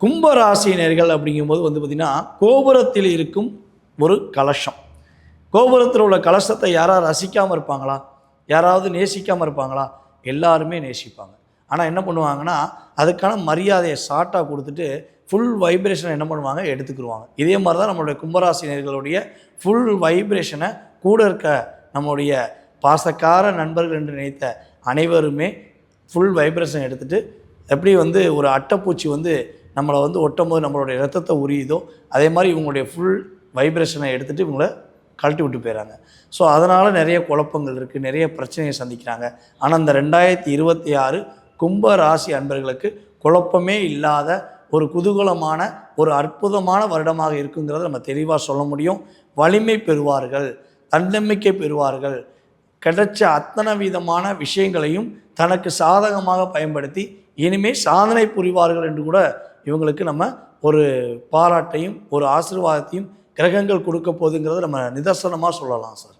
கும்பராசினர்கள் அப்படிங்கும்போது வந்து பார்த்திங்கன்னா கோபுரத்தில் இருக்கும் ஒரு கலசம். கோபுரத்தில் உள்ள கலசத்தை யாராவது ரசிக்காமல் இருப்பாங்களா? யாராவது நேசிக்காமல் இருப்பாங்களா? எல்லாருமே நேசிப்பாங்க. ஆனால் என்ன பண்ணுவாங்கன்னா அதுக்கான மரியாதையை ஷார்ட்டாக கொடுத்துட்டு ஃபுல் வைப்ரேஷனை என்ன பண்ணுவாங்க? எடுத்துக்கிடுவாங்க இதே மாதிரி தான் நம்மளுடைய கும்பராசினியர்களுடைய ஃபுல் வைப்ரேஷனை கூட இருக்க நம்முடைய பாசக்கார நண்பர்கள் என்று நினைத்த அனைவருமே ஃபுல் வைப்ரேஷன் எடுத்துகிட்டு எப்படி வந்து ஒரு அட்டைப்பூச்சி வந்து நம்மளை வந்து ஒட்டும் போது நம்மளுடைய ரத்தத்தை உரியுதோ அதே மாதிரி இவங்களுடைய ஃபுல் வைப்ரேஷனை எடுத்துகிட்டு இவங்கள கழட்டி விட்டு போயிடறாங்க. ஸோ அதனால் நிறைய குழப்பங்கள் இருக்குது நிறைய பிரச்சனையை சந்திக்கிறாங்க. ஆனால் இந்த ரெண்டாயிரத்தி இருபத்தி ஆறு கும்ப ராசி அன்பர்களுக்கு குழப்பமே இல்லாத ஒரு குதூகலமான ஒரு அற்புதமான வருடமாக இருக்குங்கிறத நம்ம தெளிவாக சொல்ல முடியும். வலிமை பெறுவார்கள் தன்னம்பிக்கை பெறுவார்கள். கிடைச்ச அத்தனை விதமான விஷயங்களையும் தனக்கு சாதகமாக பயன்படுத்தி இனிமே சாதனை புரிவார்கள் என்று கூட இவங்களுக்கு நம்ம ஒரு பாராட்டையும் ஒரு ஆசீர்வாதத்தையும் கிரகங்கள் கொடுக்க போகுதுங்கிறத நம்ம நிதர்சனமாக சொல்லலாம் சார்.